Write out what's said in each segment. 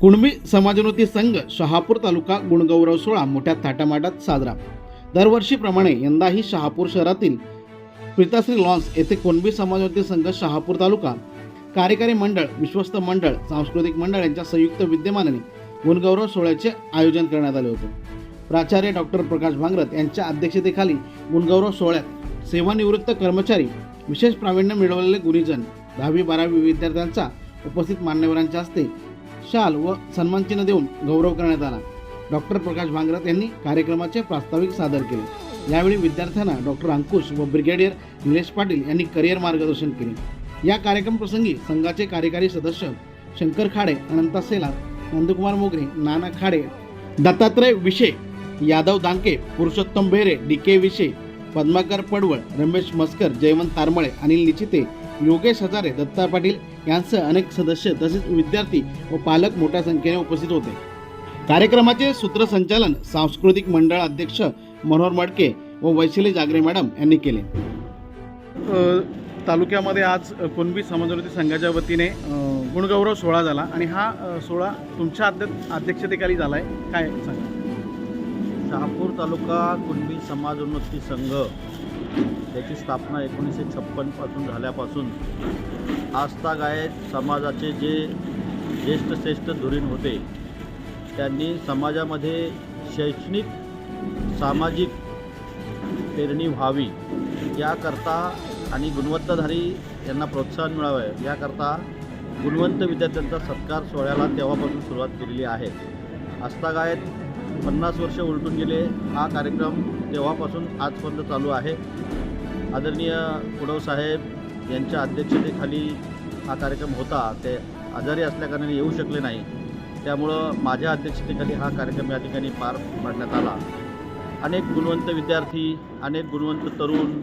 कुणबी समाजोन्नती संघ शहापूर तालुका गुणगौरव सोहळा मोठ्या थाटामाटात साजरा. दरवर्षीप्रमाणे यंदाही शहापूर शहरातील प्रीताश्री लॉन्स येथे कुणबी समाजोन्नती संघ शहापूर तालुका कार्यकारी मंडळ विश्वस्त मंडळ सांस्कृतिक मंडळ यांच्या संयुक्त विद्यमानाने गुणगौरव सोहळ्याचे आयोजन करण्यात आले होते. प्राचार्य डॉक्टर प्रकाश भांगरत यांच्या अध्यक्षतेखाली गुणगौरव सोहळ्यात सेवानिवृत्त कर्मचारी विशेष प्रावीण्य मिळवलेले गुरुजन दहावी बारावी विद्यार्थ्यांचा उपस्थित मान्यवरांच्या हस्ते शाल व सन्मानचिन्ह देऊन गौरव करण्यात आला. डॉक्टर प्रकाश भांगरत यांनी कार्यक्रमाचे प्रास्ताविक सादर केले. यावेळी विद्यार्थ्यांना डॉक्टर अंकुश व ब्रिगेडियर निलेश पाटील यांनी करिअर मार्गदर्शन केले. या कार्यक्रमप्रसंगी संघाचे कार्यकारी सदस्य शंकर खाडे अनंता सेला नंदकुमार मोगरे नाना खाडे दत्तात्रय विशे यादव दांके पुरुषोत्तम बेरे डी के विशे पद्माकर पडवळ रमेश मस्कर जयवंत तारमळे अनिल निचिते योगेश हजारे दत्ता पाटील यांसह अनेक सदस्य तसेच विद्यार्थी व पालक मोठ्या संख्येने उपस्थित होते. कार्यक्रमाचे सूत्रसंचालन सांस्कृतिक मंडळ अध्यक्ष मनोहर मडके व वैशिली जागरे मॅडम यांनी केले. तालुक्यामध्ये आज कुणबी समाजोन्नती संघाच्या वतीने गुणगौरव सोहळा झाला आणि हा सोहळा तुमच्या अध्यक्ष अध्यक्षतेखाली झाला आहे काय सांगा? शहापूर तालुका कुणबी समाजोन्नती संघ त्याची स्थापना एकोणीसशे छप्पनपासून झाल्यापासून आस्थागायत समाजाचे जे ज्येष्ठ श्रेष्ठ धुरीण होते त्यांनी समाजामध्ये शैक्षणिक सामाजिक पेरणी व्हावी याकरता आणि गुणवत्ताधारी यांना प्रोत्साहन मिळावं याकरता गुणवंत विद्यार्थ्यांचा सत्कार सोहळ्याला तेव्हापासून सुरुवात केलेली आहे. आस्थागायत पन्नास वर्ष उलटून गेले हा कार्यक्रम तेव्हापासून आजपर्यंत चालू आहे. आदरणीय उडवसाहेब साहेब यांच्या अध्यक्षतेखाली हा कार्यक्रम होता. ते आजारी असल्याकारणाने येऊ शकले नाही. त्यामुळं माझ्या अध्यक्षतेखाली हा कार्यक्रम या ठिकाणी पार पाडण्यात आला. अनेक गुणवंत विद्यार्थी अनेक गुणवंत तरुण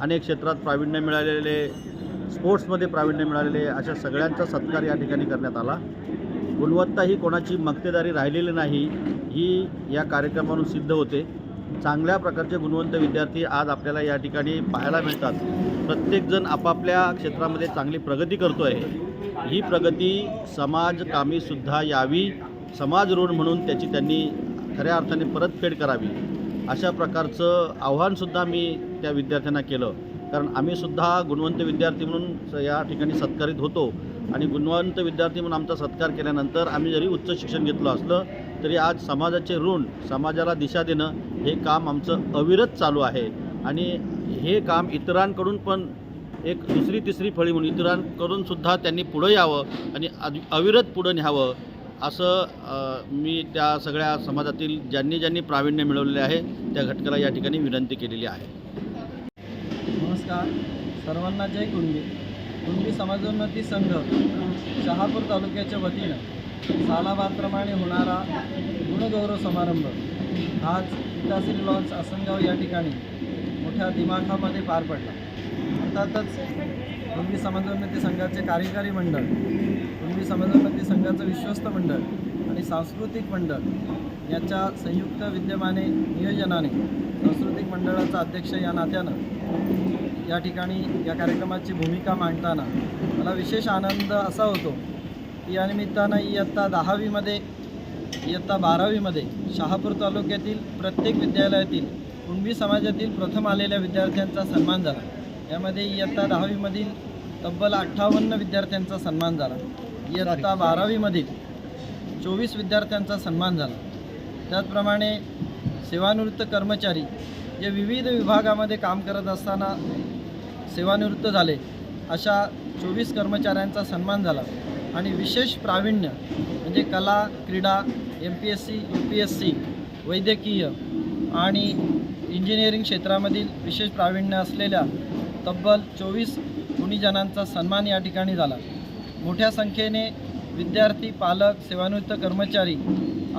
अनेक क्षेत्रात प्रावीण्य मिळालेले स्पोर्ट्समध्ये प्रावीण्य मिळालेले अशा सगळ्यांचा सत्कार या ठिकाणी करण्यात आला. गुणवत्ता ही कोणाची मक्तेदारी राहिलेली नाही. ही या कार्यक्रमातून सिद्ध होते. चांगल्या प्रकारचे गुणवंत विद्यार्थी आज आपल्याला या ठिकाणी पाहायला मिळतात. प्रत्येकजण आपापल्या क्षेत्रामध्ये चांगली प्रगती करतो आहे ही प्रगती समाजकामीसुद्धा यावी समाज ऋण म्हणून त्याची त्यांनी खऱ्या अर्थाने परतफेड करावी. अशा प्रकारचं आव्हानसुद्धा मी त्या विद्यार्थ्यांना केलं. कारण आम्हीसुद्धा गुणवंत विद्यार्थी म्हणून या ठिकाणी सत्कारित होतो. आणि गुणवंत विद्यार्थी म्हणून आमचा सत्कार केल्यानंतर आम्ही जरी उच्च शिक्षण घेतलं असलं तरी आज समाजाचे ऋण समाजाला दिशा देणं हे काम आमचं अविरत चालू आहे. आणि हे काम इतरांकडून पण एक दुसरी तिसरी फळी म्हणून इतरांकडून सुद्धा त्यांनी पुढं यावं आणि अविरत पुढं न्यावं असं मी त्या सगळ्या समाजातील ज्यांनी ज्यांनी प्रावीण्य मिळवलेले आहे त्या घटकाला या ठिकाणी विनंती केलेली आहे. नमस्कार. सर्वांना जय कुणबी. कुणबी समाजोन्नती संघ शहापूर तालुक्याच्या वतीनं सालाबादप्रमाणे होणारा गुणगौरव समारंभ. आज विकासील लॉन्स आसनगाव या ठिकाणी मोठ्या दिमाखामध्ये पार पडला. अर्थातच पूर्वी समाजोन्नती संघाचे कार्यकारी मंडळ पूर्वी समाजोन्नती संघाचं विश्वस्त मंडळ आणि सांस्कृतिक मंडळ याच्या संयुक्त विद्यमाने नियोजनाने सांस्कृतिक मंडळाचा अध्यक्ष या नात्यानं या ठिकाणी या कार्यक्रमाची भूमिका मांडताना मला विशेष आनंद असा होतो या निमित्तानं इयत्ता दहावीमध्ये इयत्ता बारावीमध्ये शहापूर तालुक्यातील प्रत्येक विद्यालयातील कुणबी समाजातील प्रथम आलेल्या विद्यार्थ्यांचा सन्मान झाला. यामध्ये इयत्ता दहावीमधील तब्बल अठ्ठावन्न विद्यार्थ्यांचा सन्मान झाला. इयत्ता बारावीमधील चोवीस विद्यार्थ्यांचा सन्मान झाला. त्याचप्रमाणे सेवानिवृत्त कर्मचारी जे विविध विभागामध्ये काम करत असताना सेवानिवृत्त झाले. अशा चोवीस कर्मचाऱ्यांचा सन्मान झाला. आणि विशेष प्रावीण्य म्हणजे कला क्रीडा M P S C U P S C वैद्यकीय आणि इंजिनिअरिंग क्षेत्रामधील विशेष प्रावीण्य असलेल्या तब्बल चोवीस गुणीजनांचा सन्मान या ठिकाणी झाला. मोठ्या संख्येने विद्यार्थी पालक सेवानिवृत्त कर्मचारी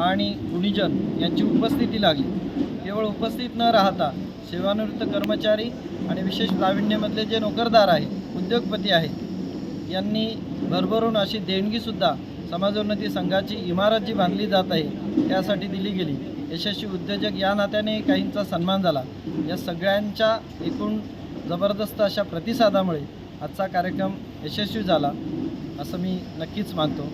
आणि गुणीजन यांची उपस्थिती लागली. केवळ उपस्थित न राहता सेवानिवृत्त कर्मचारी आणि विशेष प्रावीण्यमधले जे नोकरदार आहेत उद्योगपती आहेत. यांनी भरभरून अशी देणगीसुद्धा समाजोन्नती संघाची इमारत जी बांधली जात आहे त्यासाठी दिली गेली. यशस्वी उद्योजक या नात्याने काहींचा सन्मान झाला. या सगळ्यांच्या एकूण जबरदस्त अशा प्रतिसादामुळे आजचा कार्यक्रम यशस्वी झाला असं मी नक्कीच मानतो.